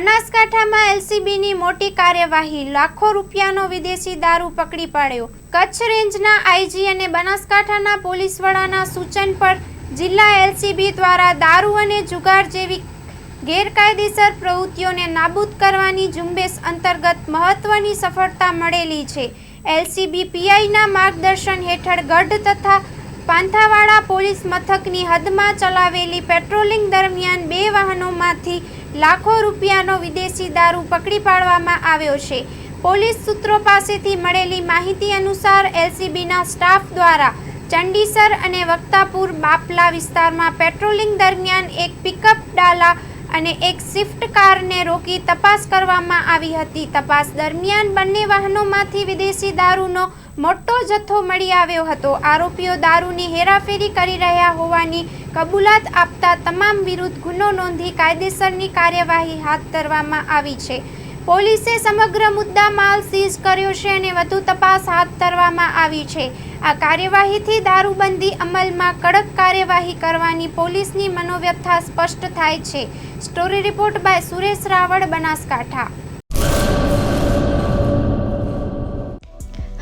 બનાસકાંઠામાં એલસીબીની મોટી કાર્યવાહી, લાખો રૂપિયાનો વિદેશી દારૂ પકડી પાડ્યો. કચ્છ રેન્જના આઈજી અને બનાસકાંઠાના પોલીસ વડાના સૂચન પર જિલ્લા એલસીબી દ્વારા દારૂ અને જુગાર જેવી ગેરકાયદેસર પ્રવૃત્તિઓને નાબૂદ કરવાની ઝુંબેશ અંતર્ગત મહત્વની સફળતા મળેલી છે. એલસીબી પીઆઈના માર્ગદર્શન હેઠળ ગઢ તથા પાંથાવાડા પોલીસ મથકની હદમાં ચલાવેલી પેટ્રોલિંગ દરમિયાન બે વાહનોમાંથી લાખો રૂપિયાનો વિદેશી દારૂ પકડી પાડવામાં આવ્યો છે. પોલીસ સૂત્રો પાસેથી મળેલી માહિતી અનુસાર એલસીબીના સ્ટાફ દ્વારા ચંડીસર અને વક્તાપુર બાપલા વિસ્તારમાં પેટ્રોલિંગ દરમિયાન એક પિકઅપ ડાલા અને એક સ્વિફ્ટ કારને રોકી તપાસ કરવામાં આવી હતી. તપાસ દરમિયાન બંને વાહનોમાંથી વિદેશી દારૂનો મોટો જથ્થો મળી આવ્યો હતો. આરોપીઓ દારૂની હેરાફેરી કરી રહ્યા હોવાની કબૂલાત આપતા તમામ વિરુદ્ધ ગુનો નોંધી કાયદેસરની કાર્યવાહી હાથ ધરવામાં આવી છે. પોલીસે સમગ્ર મુદ્દા માલ સીઝ કર્યો છે અને વધુ તપાસ હાથ ધરવામાં આવી છે. આ કાર્યવાહીથી દારૂબંધી અમલમાં કડક કાર્યવાહી કરવાની પોલીસની મનોવ્યથા સ્પષ્ટ થાય છે. Story report by Suresh Raval, Banaskantha.